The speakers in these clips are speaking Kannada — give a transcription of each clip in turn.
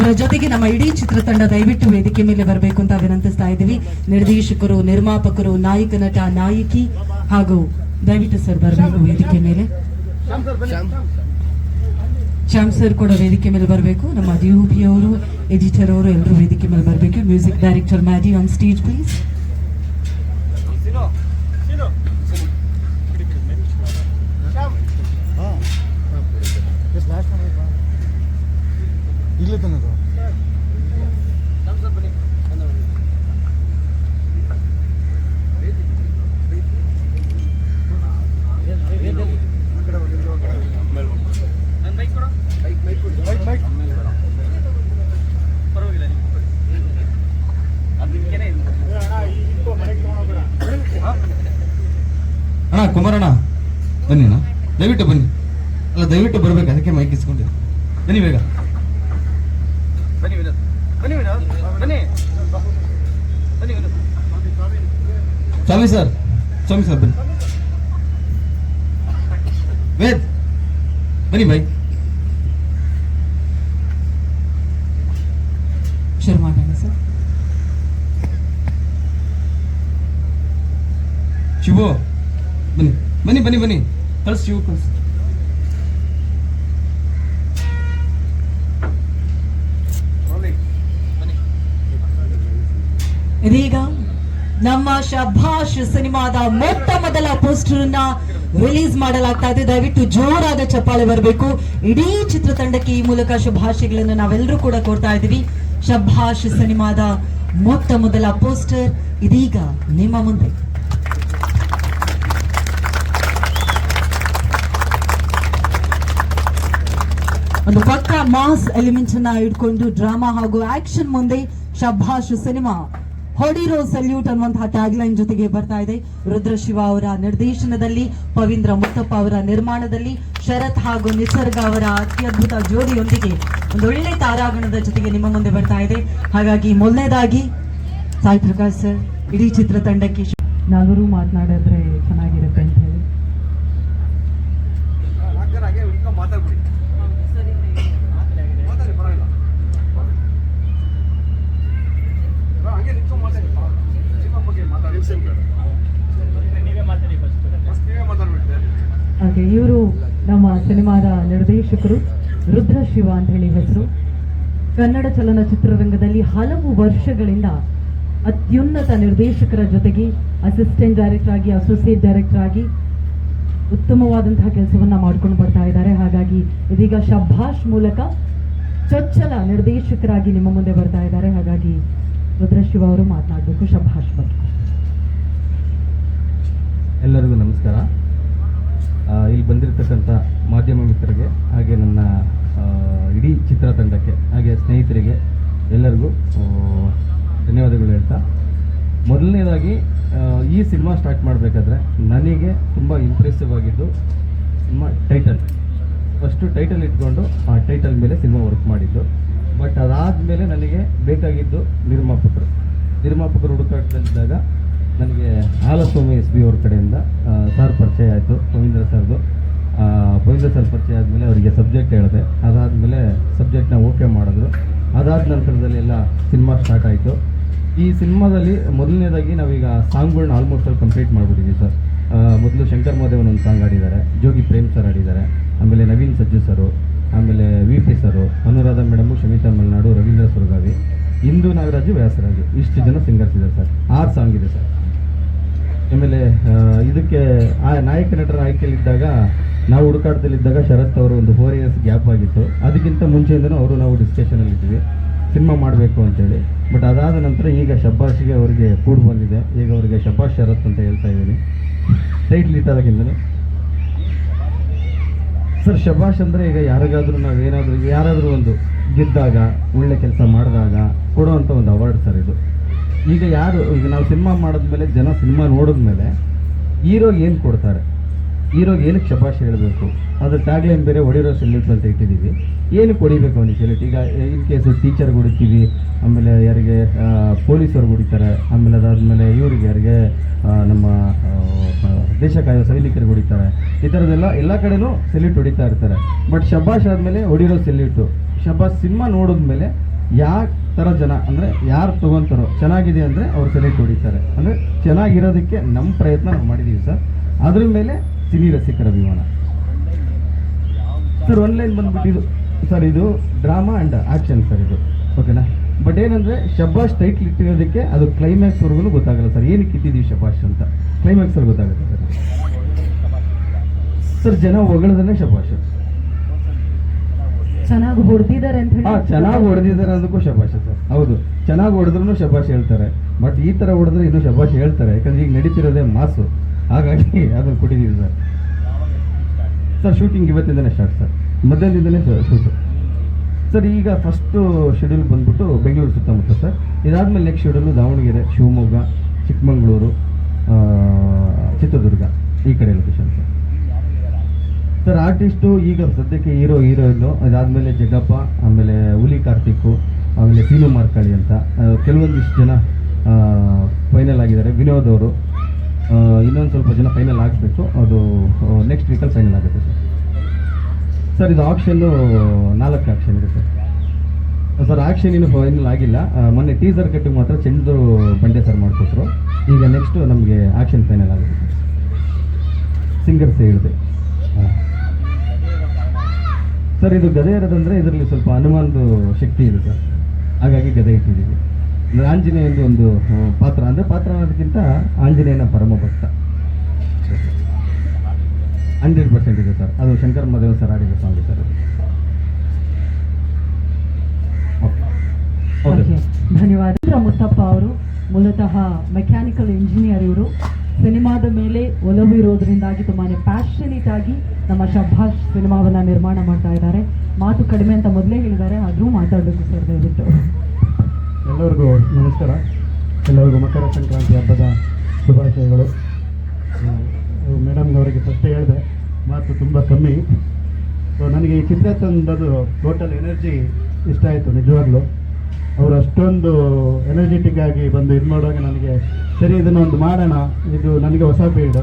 ಅವರ ಜೊತೆಗೆ ನಮ್ಮ ಇಡೀ ಚಿತ್ರತಂಡ ದಯವಿಟ್ಟು ವೇದಿಕೆ ಮೇಲೆ ಬರಬೇಕು ಅಂತ ವಿನಂತಿಸ್ತಾ ಇದ್ದೀವಿ. ನಿರ್ದೇಶಕರು, ನಿರ್ಮಾಪಕರು, ನಾಯಕ, ನಟ, ನಾಯಕಿ ಹಾಗೂ ದಯವಿಟ್ಟು ಸರ್ ಬರಬೇಕು ವೇದಿಕೆ ಮೇಲೆ. ಶ್ಯಾಮ್ ಸರ್ ಕೂಡ ವೇದಿಕೆ ಮೇಲೆ ಬರಬೇಕು. ನಮ್ಮ ಡಿ ಅವರು, ಎಡಿಟರ್ ಅವರು ಎಲ್ಲರೂ ವೇದಿಕೆ ಮೇಲೆ ಬರಬೇಕು. Music director Maji on stage, please. ಈಗಲೇ ದಯವಿಟ್ಟು ಬನ್ನಿ. ಅಲ್ಲ ದಯವಿಟ್ಟು ಬರ್ಬೇಕು ಅದಕ್ಕೆ ಮೈಕ್ ಇಸ್ಕೊಂಡಿದ್ದೆ. ಬನ್ನಿ ಬೇಗ. ಬನ್ನಿ ವಿನೋದ್. ಬನ್ನಿ ವಿನೋದ್. ಬನ್ನಿ. ಬನ್ನಿ ವಿನೋದ್. ಸ್ವಾಮಿ ಸರ್ ಸ್ವಾಮಿ ಸರ್ ಬನ್ನಿ. ವೇದ್ ಬನ್ನಿ ಬೈ ಶುರು ಮಾಡೋಣ ಸರ್. ಶಿವೋ ಬನ್ನಿ. ಬನ್ನಿ ಬನ್ನಿ ಬನ್ನಿ. ಕಳ್ಸಿ ಶಿವು ಕಳ್ಸಿ ಇದೀಗ ನಮ್ಮ ಶಭಾಷ್ ಸಿನಿಮಾದ ಮೊಟ್ಟ ಮೊದಲ ಪೋಸ್ಟರ್ನ ರಿಲೀಸ್ ಮಾಡಲಾಗ್ತಾ ಇದೆ. ದಯವಿಟ್ಟು ಜೋರಾದ ಚಪ್ಪಾಳೆ ಬರಬೇಕು. ಇಡೀ ಚಿತ್ರತಂಡಕ್ಕೆ ಈ ಮೂಲಕ ಶುಭಾಶಯಗಳನ್ನು ನಾವೆಲ್ಲರೂ ಕೂಡ ಕೊಡ್ತಾ ಇದ್ದೀವಿ. ಶಭಾಷ್ ಸಿನಿಮಾದ ಮೊಟ್ಟ ಮೊದಲ ಪೋಸ್ಟರ್ ಇದೀಗ ನಿಮ್ಮ ಮುಂದೆ. ಒಂದು ಪಕ್ಕ ಮಾಸ್ ಎಲಿಮೆಂಟ್ ಅನ್ನ ಇಟ್ಕೊಂಡು ಡ್ರಾಮಾ ಹಾಗೂ ಆಕ್ಷನ್ ಮುಂದೆ ಶಭಾಷ್ ಸಿನಿಮಾ. ಹೊಡಿರೋ ಸಲ್ಯೂಟ್ ಅನ್ನುವಂತಹ ಟ್ಯಾಗ್ ಲೈನ್ ಜೊತೆಗೆ ಬರ್ತಾ ಇದೆ. ರುದ್ರಶಿವ ಅವರ ನಿರ್ದೇಶನದಲ್ಲಿ, ಪವೀಂದ್ರ ಮುತ್ತಪ್ಪ ಅವರ ನಿರ್ಮಾಣದಲ್ಲಿ, ಶರತ್ ಹಾಗೂ ನಿಸರ್ಗ ಅವರ ಅತ್ಯದ್ಭುತ ಜೋಡಿಯೊಂದಿಗೆ ಒಂದು ಒಳ್ಳೆ ತಾರಾಗಣದ ಜೊತೆಗೆ ನಿಮ್ಮ ಮುಂದೆ ಬರ್ತಾ ಇದೆ. ಹಾಗಾಗಿ ಮೊದಲನೇದಾಗಿ, ಸಾಯಿ ಪ್ರಕಾಶ್ ಸರ್, ಇಡೀ ಚಿತ್ರತಂಡಕ್ಕೆ ನಾಲ್ವರು ಮಾತನಾಡಿದ್ರೆ ಚೆನ್ನಾಗಿರುತ್ತೆ ಅಂತ ಹೇಳಿ ಹಾಗಾದ್ರೆ ಹಾಗೆ ಹುಡ್ಕೊಂಡು ಮಾತಾಡ್ಬಿಡಿ ಮಾತಾಡಿ ಪರವಾಗಿಲ್ಲ ಬಾ, ಹಂಗೆ ನಿಂತ್ಕೊಂಡು ಮಾತಾಡಿ ನಿಮ್ಮ ಬಗ್ಗೆ ಮಾತಾಡಿ ನೀವೇ ಮಾತಾಡಿ ಫಸ್ಟ್ ನೀವೇ ಮಾತಾಡ್ಬಿಡ್ತೀರಿ ಹಾಗೆ ಇವರು ನಮ್ಮ ಸಿನಿಮಾದ ನಿರ್ದೇಶಕರು ರುದ್ರ ಶಿವ ಅಂತ ಹೇಳಿ ಹೆಸರು. ಕನ್ನಡ ಚಲನಚಿತ್ರರಂಗದಲ್ಲಿ ಹಲವು ವರ್ಷಗಳಿಂದ ಅತ್ಯುನ್ನತ ನಿರ್ದೇಶಕರ ಜೊತೆಗೆ ಅಸಿಸ್ಟೆಂಟ್ ಡೈರೆಕ್ಟರ್ ಆಗಿ ಅಸೋಸಿಯೇಟ್ ಡೈರೆಕ್ಟರ್ ಆಗಿ ಉತ್ತಮವಾದಂತಹ ಕೆಲಸವನ್ನ ಮಾಡ್ಕೊಂಡು ಬರ್ತಾ ಇದ್ದಾರೆ. ಹಾಗಾಗಿ ಇದೀಗ ಶಭಾಷ್ ಮೂಲಕ ಚೊಚ್ಚಲ ನಿರ್ದೇಶಕರಾಗಿ ನಿಮ್ಮ ಮುಂದೆ ಬರ್ತಾ ಇದ್ದಾರೆ. ಹಾಗಾಗಿ ರುದ್ರಶಿವ ಅವರು ಮಾತನಾಡಬೇಕು. ಶಭಾಷ್ ಬಗ್ಗೆ. ಎಲ್ಲರಿಗೂ ನಮಸ್ಕಾರ. ಇಲ್ಲಿ ಬಂದಿರತಕ್ಕಂಥ ಮೊದಲನೇದಾಗಿ ಈ ಸಿನಿಮಾ ಸ್ಟಾರ್ಟ್ ಮಾಡಬೇಕಾದ್ರೆ ನನಗೆ ತುಂಬ ಇಂಪ್ರೆಸಿವ್ ಆಗಿದ್ದು ಸಿನಿಮಾ ಟೈಟಲ್ ಫಸ್ಟು ಟೈಟಲ್ ಇಟ್ಕೊಂಡು, ಆ ಟೈಟಲ್ ಮೇಲೆ ಸಿನಿಮಾ ವರ್ಕ್ ಮಾಡಿದ್ದು. ಬಟ್ ಅದಾದಮೇಲೆ ನನಗೆ ಬೇಕಾಗಿದ್ದು ನಿರ್ಮಾಪಕರು ನಿರ್ಮಾಪಕರು ಹುಡುಕಾಟದಲ್ಲಿದ್ದಾಗ ನನಗೆ ಹಾಲಸ್ವಾಮಿ ಎಸ್ ಬಿ ಅವ್ರ ಕಡೆಯಿಂದ ಸರ್ ಪರಿಚಯ ಆಯಿತು ಪವೀಂದ್ರ ಸರ್ದು. ಪವೀಂದ್ರ ಸರ್ ಪರಿಚಯ ಆದಮೇಲೆ ಅವರಿಗೆ ಸಬ್ಜೆಕ್ಟ್ ಹೇಳಿದೆ. ಅದಾದಮೇಲೆ ಸಬ್ಜೆಕ್ಟ್ನ ಓಕೆ ಮಾಡಿದ್ರು. ಅದಾದ ನಂತರದಲ್ಲಿ ಎಲ್ಲ ಸಿನಿಮಾ ಸ್ಟಾರ್ಟ್ ಆಯಿತು. ಈ ಸಿನಿಮಾದಲ್ಲಿ ಮೊದಲನೇದಾಗಿ ನಾವೀಗ ಸಾಂಗ್ಗಳನ್ನ ಆಲ್ಮೋಸ್ಟ್ ಅಲ್ಲಿ ಕಂಪ್ಲೀಟ್ ಮಾಡಿಬಿಟ್ಟಿದ್ದೀವಿ ಸರ್. ಮೊದಲು ಶಂಕರ್ ಮಹದೇವನ್ ಒಂದು ಸಾಂಗ್ ಆಡಿದ್ದಾರೆ ಜೋಗಿ ಪ್ರೇಮ್ ಸರ್ ಆಡಿದ್ದಾರೆ ಆಮೇಲೆ ನವೀನ್ ಸಜ್ಜು ಸರು, ಆಮೇಲೆ V P sir, Anuradha madam Shamitha Malnad, Ravindra Suragavi. Indu Nagaraju, Vyasaraju. ಇಷ್ಟು ಜನ ಸಿಂಗರ್ಸ್ ಇದ್ದಾರೆ ಸರ್. ಆರು ಸಾಂಗ್ ಇದೆ ಸರ್. ಆಮೇಲೆ ಇದಕ್ಕೆ ಆ ನಾಯಕ ನಟರ ಆಯ್ಕೆಯಲ್ಲಿದ್ದಾಗ ನಾವು ಹುಡುಕಾಟದಲ್ಲಿದ್ದಾಗ ಶರತ್ ಅವರು ಒಂದು ಫೋರ್ ಇಯರ್ಸ್ ಗ್ಯಾಪ್ ಆಗಿತ್ತು. ಅದಕ್ಕಿಂತ ಮುಂಚೆಯಿಂದನೂ ಅವರು ನಾವು ಡಿಸ್ಕಷನಲ್ಲಿ ಇದ್ವಿ ಸಿನಿಮಾ ಮಾಡಬೇಕು ಅಂತೇಳಿ. ಬಟ್ ಅದಾದ ನಂತರ ಈಗ ಶಬ್ಬಾಷ್ಗೆ ಅವರಿಗೆ ಕೂಡ್ ಬಂದಿದೆ. ಈಗ ಅವರಿಗೆ ಶಬ್ಬಾಷ್ ಶರತ್ ಅಂತ ಹೇಳ್ತಾ ಇದ್ದೀನಿ. ಟೈಟ್ಲ್ ಇಟ್ಟಾಗಿಂದನೂ ಸರ್ ಶಬಾಷ್ ಅಂದರೆ ಈಗ ಯಾರಿಗಾದರೂ ನಾವು ಏನಾದರೂ, ಯಾರಾದರೂ ಒಂದು ಗೆದ್ದಾಗ, ಒಳ್ಳೆ ಕೆಲಸ ಮಾಡಿದಾಗ ಕೊಡುವಂಥ ಒಂದು ಅವಾರ್ಡ್ ಸರ್ ಇದು. ಈಗ ಯಾರು, ಈಗ ನಾವು ಸಿನಿಮಾ ಮಾಡಿದ್ಮೇಲೆ ಜನ ಸಿನಿಮಾ ನೋಡಿದ್ಮೇಲೆ ಹೀರೋ ಏನು ಕೊಡ್ತಾರೆ? ಹೀರೋಗೆ ಏನಕ್ಕೆ ಶಬಾಷ್ ಹೇಳಬೇಕು? ಅದ್ರ ಟ್ಯಾಗ್ಲೈನ್ ಬೇರೆ ಹೊಡಿರೋ ಸೆಲ್ಯೂಟ್ ಅಂತ ಇಟ್ಟಿದ್ದೀವಿ. ಏನಕ್ಕೆ ಹೊಡಿಬೇಕು ಅವನಿಗೆ ಸೆಲ್ಯೂಟ್ ಈಗ ಇನ್ ಕೇಸು ಟೀಚರ್ಗೆ ಹೊಡಿತೀವಿ ಆಮೇಲೆ ಯಾರಿಗೆ ಪೊಲೀಸವ್ರಿಗೆ ಹೊಡಿತಾರೆ ಆಮೇಲೆ ಅದಾದಮೇಲೆ ಇವ್ರಿಗೆ ಯಾರಿಗೆ ನಮ್ಮ ದೇಶ ಕಾಯೋ ಸೈನಿಕರಿಗೆ ಹೊಡಿತಾರೆ ಈ ಥರದ್ದೆಲ್ಲ ಎಲ್ಲ ಕಡೆನೂ ಸೆಲ್ಯೂಟ್ ಹೊಡಿತಾ ಇರ್ತಾರೆ. ಬಟ್ ಶಬಾಷ್ ಆದಮೇಲೆ ಹೊಡಿರೋ ಸೆಲ್ಯೂಟು ಶಬಾಷ್ ಸಿನಿಮಾ ನೋಡಿದ್ಮೇಲೆ ಯಾವ ಥರ ಜನ, ಅಂದರೆ ಯಾರು ತೊಗೊತಾರೋ, ಚೆನ್ನಾಗಿದೆ ಅಂದರೆ ಅವ್ರು ಸೆಲೆಕ್ಟ್ ಹೊಡಿತಾರೆ. ಅಂದರೆ ಚೆನ್ನಾಗಿರೋದಕ್ಕೆ ನಮ್ಮ ಪ್ರಯತ್ನ ನಾವು ಮಾಡಿದ್ದೀವಿ ಸರ್. ಅದ್ರ ಮೇಲೆ ಸಿನಿ ರಸಿಕರ ಅಭಿಮಾನ. ಸರ್ ಆನ್ಲೈನ್ ಬಂದ್ಬಿಟ್ಟು ಇದು ಸರ್ ಇದು ಡ್ರಾಮಾ ಆ್ಯಂಡ್ ಆ್ಯಕ್ಷನ್ ಸರ್ ಇದು. ಓಕೆನಾ ಬಟ್ ಏನಂದರೆ ಶಬಾಷ್ ಟೈಟ್ಲ್ ಇಟ್ಟಿರೋದಕ್ಕೆ ಅದು ಕ್ಲೈಮ್ಯಾಕ್ಸ್ವರೆಗೂ ಗೊತ್ತಾಗಲ್ಲ ಸರ್ ಏನಕ್ಕೆ ಇಟ್ಟಿದ್ದೀವಿ ಶಬಾಷ್ ಅಂತ? ಕ್ಲೈಮ್ಯಾಕ್ಸಲ್ಲಿ ಗೊತ್ತಾಗುತ್ತೆ ಸರ್ ಸರ್ ಜನ ಹೊಗಳದನ್ನೇ ಶಬಾಷ್ ಚೆನ್ನಾಗಿ ಹೊಡೆದಿದ್ದಾರೆ ಅಂತ ಹೇಳಿ. ಚೆನ್ನಾಗಿ ಹೊಡೆದಿದ್ದಾರೆ ಅದಕ್ಕೂ ಶಬಾಷ್ ಸರ್ ಹೌದು. ಚೆನ್ನಾಗಿ ಹೊಡೆದ್ರು ಶಬಾಷ್ ಹೇಳ್ತಾರೆ. ಬಟ್ ಈ ಥರ ಹೊಡೆದ್ರೆ ಇನ್ನೂ ಶಬಾಷ್ ಹೇಳ್ತಾರೆ. ಯಾಕಂದ್ರೆ ಈಗ ನಡೀತಿರೋದೇ ಮಾಸು. ಹಾಗಾಗಿ ಅದನ್ನು ಕೊಟ್ಟಿದ್ದೀವಿ ಸರ್. ಸರ್ ಶೂಟಿಂಗ್ ಇವತ್ತಿಂದನೇ ಸ್ಟಾರ್ಟ್ ಸರ್. ಮಧ್ಯಾಹ್ನದಿಂದನೇ ಶೂಟು ಸರ್, ಈಗ ಫಸ್ಟು ಶೆಡ್ಯೂಲ್ ಬಂದ್ಬಿಟ್ಟು ಬೆಂಗಳೂರು ಸುತ್ತಮುತ್ತ ಸರ್. ಇದಾದಮೇಲೆ ನೆಕ್ಸ್ಟ್ ಶೆಡ್ಯೂಲು ದಾವಣಗೆರೆ, ಶಿವಮೊಗ್ಗ, ಚಿಕ್ಕಮಗಳೂರು ಚಿತ್ರದುರ್ಗ ಈ ಕಡೆ ಲೊಕೇಶನ್ ಸರ್. ಸರ್ ಆರ್ಟಿಸ್ಟು ಈಗ ಸದ್ಯಕ್ಕೆ ಹೀರೋ ಹೀರೋಯಿನ್ನು ಅದಾದಮೇಲೆ ಜಗಪ್ಪ ಆಮೇಲೆ ಹುಲಿ ಕಾರ್ತಿಕ್ಕು, ಆಮೇಲೆ ಸೀನು ಮಾರ್ಕಳಿ ಅಂತ ಕೆಲವೊಂದಿಷ್ಟು ಜನ ಫೈನಲ್ ಆಗಿದ್ದಾರೆ. ವಿನೋದ್ ಅವರು ಇನ್ನೊಂದು ಸ್ವಲ್ಪ ಜನ ಫೈನಲ್ ಆಗಬೇಕು ಅದು ನೆಕ್ಸ್ಟ್ ವೀಕಲ್ಲಿ ಫೈನಲ್ ಆಗುತ್ತೆ ಸರ್. ಸರ್, ಇದು ಆಕ್ಷನ್ನು ನಾಲ್ಕು ಆಕ್ಷನ್ ಇದೆ ಸರ್. ಸರ್ ಆಕ್ಷನ್ ಇನ್ನು ಫೈನಲ್ ಆಗಿಲ್ಲ. ಮೊನ್ನೆ ಟೀಸರ್ ಕಟ್ಟಿಗೆ ಮಾತ್ರ ಚೆಂಡು ಬಂಡೆ ಸರ್ ಮಾಡಿಕೊಟ್ರು. ಈಗ ನೆಕ್ಸ್ಟ್ ನಮಗೆ ಆಕ್ಷನ್ ಫೈನಲ್ ಆಗುತ್ತೆ ಸಿಂಗರ್ಸ್ ಹೇಳಿದೆ. ಸರ್, ಇದು ಗದೆ ಇರೋದಂದರೆ ಇದರಲ್ಲಿ ಸ್ವಲ್ಪ ಹನುಮಾನ್ದು ಶಕ್ತಿ ಇದೆ ಸರ್. ಹಾಗಾಗಿ ಗದೆ ಇಟ್ಟಿದ್ದೀವಿ. ಆಂಜನೇಯಂದು ಒಂದು ಪಾತ್ರ. ಅಂದರೆ ಪಾತ್ರ ಅನ್ನೋದಕ್ಕಿಂತ ಆಂಜನೇಯನ ಪರಮ ಭಕ್ತ. ಹಂಡ್ರೆಡ್ ಪರ್ಸೆಂಟ್ ಇದೆ ಸರ್. ಅದು ಶಂಕರ ಮದೇವ್ ಸರ್ ಆಡಿದ ಸಾಂಗ್ ಸರ್ ಓಕೆ. ಧನ್ಯವಾದ. ಮುತ್ತಪ್ಪ ಅವರು ಮೂಲತಃ ಮೆಕ್ಯಾನಿಕಲ್ ಇಂಜಿನಿಯರ್ ಇವರು. ಸಿನಿಮಾದ ಮೇಲೆ ಒಲವು ಇರೋದ್ರಿಂದಾಗಿ ತುಂಬಾನೇ ಪ್ಯಾಷನೇಟ್ ಆಗಿ ನಮ್ಮ ಶಭಾಷ್ ಸಿನಿಮಾವನ್ನ ನಿರ್ಮಾಣ ಮಾಡ್ತಾ ಇದ್ದಾರೆ. ಮಾತು ಕಡಿಮೆ ಅಂತ ಮೊದಲೇ ಹೇಳಿದ್ದಾರೆ ಆದರೂ ಮಾತಾಡಬೇಕು ಸರ್ ದಯವಿಟ್ಟು. ಎಲ್ಲರಿಗೂ ನಮಸ್ಕಾರ. ಎಲ್ಲರಿಗೂ ಮಕರ ಸಂಕ್ರಾಂತಿ ಹಬ್ಬದ ಶುಭಾಶಯಗಳು. ಮೇಡಮ್ನವರಿಗೆ ಫಸ್ಟ್ ಹೇಳಿದೆ, ಮಾತು ತುಂಬ ಕಮ್ಮಿ. ಸೊ ನನಗೆ ಈ ಚಿತ್ರ ತಂದದು ಟೋಟಲ್ ಎನರ್ಜಿ ಇಷ್ಟ ಆಯಿತು ನಿಜವಾಗ್ಲೂ. ಅವರು ಅಷ್ಟೊಂದು ಎನರ್ಜೆಟಿಕ್ ಆಗಿ ಬಂದು ಇದು ಮಾಡುವಾಗ ನನಗೆ, ಸರಿ, ಇದನ್ನು ಒಂದು ಮಾಡೋಣ. ಇದು ನನಗೆ ಹೊಸ ಫೀಲ್ಡ್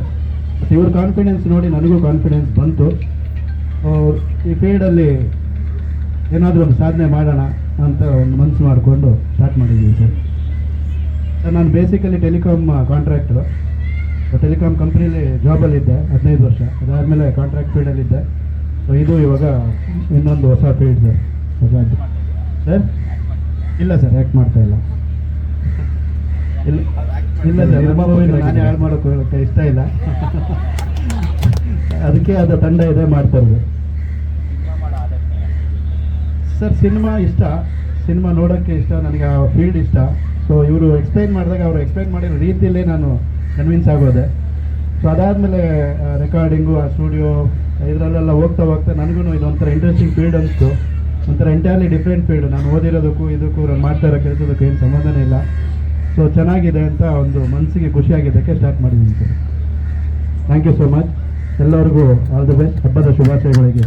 ಮತ್ತು ಇವ್ರ ಕಾನ್ಫಿಡೆನ್ಸ್ ನೋಡಿ ನನಗೂ ಕಾನ್ಫಿಡೆನ್ಸ್ ಬಂತು. ಈ ಫೀಲ್ಡಲ್ಲಿ ಏನಾದರೂ ಒಂದು ಸಾಧನೆ ಮಾಡೋಣ. ಅಂತ ಒಂದು ಮನಸ್ಸು ಮಾಡಿಕೊಂಡು ಸ್ಟಾರ್ಟ್ ಮಾಡಿದ್ದೀವಿ ಸರ್. ಸರ್, ನಾನು ಬೇಸಿಕಲಿ ಟೆಲಿಕಾಮ್ ಕಾಂಟ್ರಾಕ್ಟ್ರು ಟೆಲಿಕಾಮ್ ಕಂಪ್ನೀಲಿ ಜಾಬಲ್ಲಿದ್ದೆ ಹದಿನೈದು ವರ್ಷ. ಅದಾದಮೇಲೆ ಕಾಂಟ್ರಾಕ್ಟ್ ಫೀಲ್ಡಲ್ಲಿದ್ದೆ ಸೊ ಇದು ಇವಾಗ ಇನ್ನೊಂದು ಹೊಸ ಫೀಲ್ಡ್ ಸರ್. ಹೊಸದು ಸರ್? ಇಲ್ಲ, ಸರ್ ಆ್ಯಕ್ಟ್ ಮಾಡ್ತಾ ಇಲ್ಲ. ಇಲ್ಲ ಇಲ್ಲ, ಸರ್ ನಾನೇ ಹಾಳು ಮಾಡೋಕ್ಕೆ ಇಷ್ಟ ಇಲ್ಲ. ಅದಕ್ಕೆ ಅದು ತಂಡ ಇದೆ ಮಾಡ್ತಾ ಇರೋದು. ಸರ್, ಸಿನಿಮಾ ಇಷ್ಟ. ಸಿನಿಮಾ ನೋಡೋಕ್ಕೆ ಇಷ್ಟ, ನನಗೆ ಆ ಫೀಲ್ಡ್ ಇಷ್ಟ. ಸೊ ಇವರು ಎಕ್ಸ್ಪ್ಲೈನ್ ಮಾಡಿದಾಗ ಅವರು ಎಕ್ಸ್ಪ್ಲೈನ್ ಮಾಡಿರೋ ರೀತಿಯಲ್ಲೇ ನಾನು ಕನ್ವಿನ್ಸ್ ಆಗೋದೆ. ಸೊ ಅದಾದಮೇಲೆ ರೆಕಾರ್ಡಿಂಗು ಆ ಸ್ಟುಡಿಯೋ ಇದರಲ್ಲೆಲ್ಲ ಹೋಗ್ತಾ ಹೋಗ್ತಾ ನನಗೂ ಇದೊಂಥರ ಇಂಟ್ರೆಸ್ಟಿಂಗ್ ಫೀಲ್ಡ್ ಅನಿಸ್ತು. ಒಂಥರ ಎಂಟೈರ್ಲಿ ಡಿಫ್ರೆಂಟ್ ಫೀಲ್ಡ್ ನಾನು ಓದಿರೋದಕ್ಕೂ ಇದಕ್ಕೂ ಮಾಡ್ತಾ ಇರೋ ಕೆಲಸದಕ್ಕೂ ಏನು ಸಂಬಂಧನೇ ಇಲ್ಲ. ಸೊ ಚೆನ್ನಾಗಿದೆ ಅಂತ ಒಂದು ಮನಸ್ಸಿಗೆ ಖುಷಿಯಾಗಿದ್ದಕ್ಕೆ ಸ್ಟಾರ್ಟ್ ಮಾಡಿದ್ದೀನಿ sir. Thank you so much ಎಲ್ಲರಿಗೂ ಆಲ್ ದಿ ಬೆಸ್ಟ್ ಹಬ್ಬದ ಶುಭಾಶಯಗಳಿಗೆ.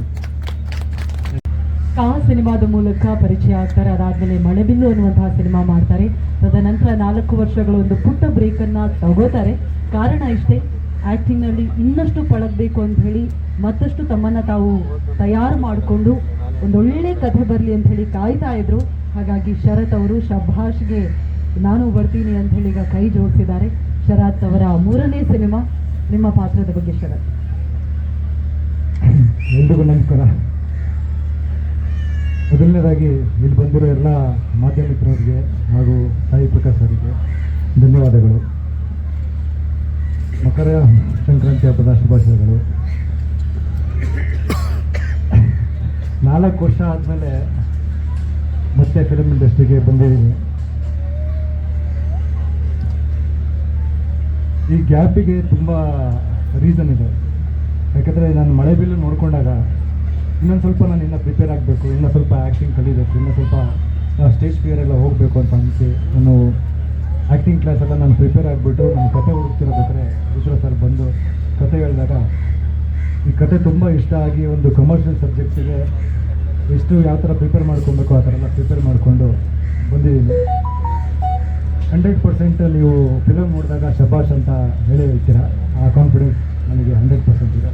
ಕಾ ಸಿನಿಮಾದ ಮೂಲಕ ಪರಿಚಯ ಆಗ್ತಾರೆ ಅದಾದ್ಮೇಲೆ ಮಳೆಬಿಲ್ಲು ಅನ್ನುವಂತಹ ಸಿನಿಮಾ ಮಾಡ್ತಾರೆ. ತದನಂತರ ನಾಲ್ಕು ವರ್ಷಗಳ ಒಂದು ಪುಟ್ಟ ಬ್ರೇಕ್ ಅನ್ನ ತಗೋತಾರೆ. ಕಾರಣ ಇಷ್ಟೇ ಆ್ಯಕ್ಟಿಂಗ್ನಲ್ಲಿ ಇನ್ನಷ್ಟು ಪಳಗಬೇಕು ಅಂತ ಹೇಳಿ ಮತ್ತಷ್ಟು ತಮ್ಮನ್ನ ತಾವು ತಯಾರು ಮಾಡಿಕೊಂಡು ಒಂದೊಳ್ಳೆ ಕಥೆ ಬರಲಿ ಅಂತ ಹೇಳಿ ಕಾಯ್ತಾ ಇದ್ರು. ಹಾಗಾಗಿ ಶರತ್ ಅವರು ಶಭಾಷ್ಗೆ ನಾನು ಬರ್ತೀನಿ ಅಂತ ಹೇಳಿ ಈಗ ಕೈ ಜೋಡಿಸಿದ್ದಾರೆ. ಶರತ್ ಅವರ ಮೂರನೇ ಸಿನಿಮಾ. ನಿಮ್ಮ ಪಾತ್ರದ ಬಗ್ಗೆ ಶರತ್. ಎಲ್ರಿಗೂ ನಮಸ್ಕಾರ. ಮೊದಲನೇದಾಗಿ ಇಲ್ಲಿ ಬಂದಿರೋ ಎಲ್ಲ ಮಾಧ್ಯಮಿಕರಿಗೆ ಹಾಗೂ ಸಾಯಿ ಪ್ರಕಾಶ್ ಅವರಿಗೆ ಧನ್ಯವಾದಗಳು. ಮಕರ ಸಂಕ್ರಾಂತಿ ಹಬ್ಬದ ಶುಭಾಶಯಗಳು. ನಾಲ್ಕು ವರ್ಷ ಆದಮೇಲೆ ಮತ್ತೆ ಫಿಲ್ಮ್ ಇಂಡಸ್ಟ್ರಿಗೆ ಬಂದಿದ್ದೀನಿ. ಈ ಗ್ಯಾಪಿಗೆ ತುಂಬ ರೀಸನ್ ಇದೆ. ಯಾಕಂದರೆ ನಾನು ಮಳೆ ಬಿಲ್ಲು ನೋಡಿಕೊಂಡಾಗ ಇನ್ನೊಂದು ಸ್ವಲ್ಪ ನಾನು ಇನ್ನೂ ಪ್ರಿಪೇರ್ ಆಗಬೇಕು, ಇನ್ನೂ ಸ್ವಲ್ಪ ಆ್ಯಕ್ಟಿಂಗ್ ಕಲಿಬೇಕು, ಇನ್ನೂ ಸ್ವಲ್ಪ ಸ್ಟೇಜ್ ಫಿಯರ್ ಎಲ್ಲ ಹೋಗಬೇಕು ಅಂತ ಅನಿಸಿ ನಾನು ಆ್ಯಕ್ಟಿಂಗ್ ಕ್ಲಾಸ್ ಎಲ್ಲ ನಾನು ಪ್ರಿಪೇರ್ ಆಗಿಬಿಟ್ಟು ನಾನು ಕತೆ ಹುಡುಕ್ತಿರೋಬೇಕಾದ್ರೆ ರುದ್ರ ಸರ್ ಬಂದು ಕತೆ ಹೇಳಿದಾಗ, ಈ ಕತೆ ತುಂಬ ಇಷ್ಟ ಆಗಿ ಒಂದು ಕಮರ್ಷಿಯಲ್ ಸಬ್ಜೆಕ್ಟ್ಸಿಗೆ ಎಷ್ಟು ಯಾವ ಥರ ಪ್ರಿಪೇರ್ ಮಾಡ್ಕೊಬೇಕು, ಆ ಥರ ಎಲ್ಲ ಪ್ರಿಪೇರ್ ಮಾಡಿಕೊಂಡು ಬಂದಿದ್ದೀನಿ. ಹಂಡ್ರೆಡ್ ಪರ್ಸೆಂಟ್ ನೀವು ಫಿಲಮ್ ನೋಡಿದಾಗ ಶಬಾಷ್ ಅಂತ ಹೇಳಿ ಹೇಳ್ತೀರಾ? ಆ ಕಾನ್ಫಿಡೆನ್ಸ್ ನನಗೆ ಹಂಡ್ರೆಡ್ ಪರ್ಸೆಂಟ್ ಇದೆ.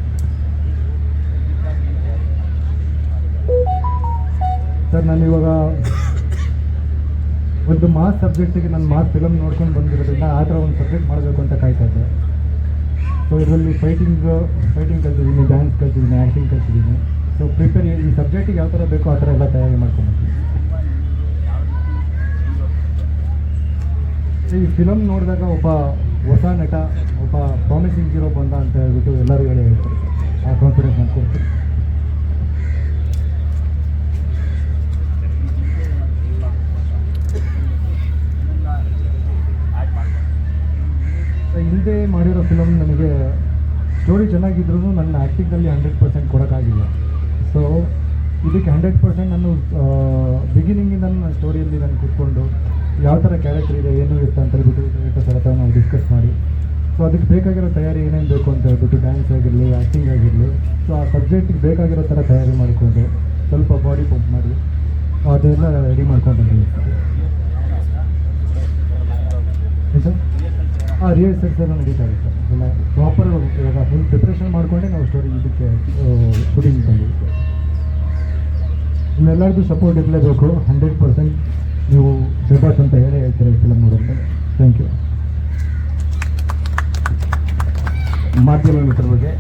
ಸರ್ ನಾನು ಇವಾಗ ಒಂದು ಮಾಸ್ ಸಬ್ಜೆಕ್ಟಿಗೆ ನಾನು ಮಾಸ್ ಫಿಲಮ್ ನೋಡ್ಕೊಂಡು ಬಂದಿರೋದ್ರಿಂದ ಆ ಥರ ಒಂದು ಸಬ್ಜೆಕ್ಟ್ ಮಾಡಬೇಕು ಅಂತ ಕಾಯ್ತಾ ಇದ್ದೆ. ಸೊ ಇದರಲ್ಲಿ ಫೈಟಿಂಗ್ ಫೈಟಿಂಗ್ ಕಲ್ತಿದ್ದೀನಿ ಡ್ಯಾನ್ಸ್ ಕಲ್ತಿದ್ದೀನಿ ಆ್ಯಕ್ಟಿಂಗ್ ಕಲ್ತಿದ್ದೀನಿ. ಸೊ ಪ್ರಿಪೇರ್ ಈ ಸಬ್ಜೆಕ್ಟಿಗೆ ಯಾವ ಥರ ಬೇಕೋ ಆ ಥರ ಎಲ್ಲ ತಯಾರಿ ಮಾಡ್ಕೊಬೋದು ಈ ಫಿಲಮ್ ನೋಡಿದಾಗ ಒಬ್ಬ ಹೊಸ ನಟ, ಒಬ್ಬ ಪ್ರಾಮಿಸಿಂಗ್ ಹೀರೋ ಬಂದ ಅಂತ ಹೇಳ್ಬಿಟ್ಟು ಎಲ್ಲರೂ ಹೇಳಿ ಹೇಳ್ತಾರೆ. ಆ ಕಾನ್ಫಿಡೆನ್ಸ್ ನಾನು ಕೊಡ್ತೀನಿ. ಹಿಂದೆ ಮಾಡಿರೋ ಫಿಲಮ್ ನನಗೆ ಸ್ಟೋರಿ ಚೆನ್ನಾಗಿದ್ರು ನನ್ನ ಆ್ಯಕ್ಟಿಂಗಲ್ಲಿ ಹಂಡ್ರೆಡ್ ಪರ್ಸೆಂಟ್ ಕೊಡೋಕ್ಕಾಗಿಲ್ಲ. ಸೊ ಇದಕ್ಕೆ ಹಂಡ್ರೆಡ್ ಪರ್ಸೆಂಟ್ ನಾನು ಬಿಗಿನಿಂಗಿಂದ ನನ್ನ ಸ್ಟೋರಿಯಲ್ಲಿ ನಾನು ಕೂತ್ಕೊಂಡು ಯಾವ ಥರ ಕ್ಯಾರೆಕ್ಟರ್ ಇದೆ, ಏನು ಇರುತ್ತೆ ಅಂತ ಹೇಳ್ಬಿಟ್ಟು ಡೈರೆಕ್ಟರ್ ಸರ್ ನಾವು ಡಿಸ್ಕಸ್ ಮಾಡಿ. ಸೊ ಅದಕ್ಕೆ ಬೇಕಾಗಿರೋ ತಯಾರಿ ಏನೇನು ಬೇಕು ಅಂತ ಹೇಳ್ಬಿಟ್ಟು ಡ್ಯಾನ್ಸ್ ಆಗಿರಲಿ ಆ್ಯಕ್ಟಿಂಗ್ ಆಗಿರಲಿ. ಸೊ ಆ ಸಬ್ಜೆಕ್ಟಿಗೆ ಬೇಕಾಗಿರೋ ಥರ ತಯಾರಿ ಮಾಡಿಕೊಂಡು ಸ್ವಲ್ಪ ಬಾಡಿ ಪಂಪ್ ಮಾಡಿ, ಅದೆಲ್ಲ ರೆಡಿ ಮಾಡ್ಕೊಂಡು ಆ ರಿಹರ್ಸಲ್ಸ್ ಎಲ್ಲ ನಡೀತಾ ಇದೆ ಸರ್. ಎಲ್ಲ ಪ್ರಾಪರ್ ಇವಾಗ ಫುಲ್ ಪ್ರಿಪ್ರೇಷನ್ ಮಾಡಿಕೊಂಡೆ ನಾವು ಸ್ಟೋರಿ ಇದಕ್ಕೆ ಶೂಟಿಂಗ್ ಬಂದಿದ್ದೀವಿ ಸರ್ ನಿಮ್ಮೆಲ್ಲರಿಗೂ ಸಪೋರ್ಟ್ ಇರಲೇಬೇಕು. ಹಂಡ್ರೆಡ್ ಪರ್ಸೆಂಟ್ ನೀವು ಶಬಾಸ್ ಅಂತ ಹೇಳೇ ಹೇಳ್ತೀರ ಈ ಫಿಲಮ್ ನೋಡೋದು ಥ್ಯಾಂಕ್ ಯು ಮಾಧ್ಯಮ ಬಗ್ಗೆ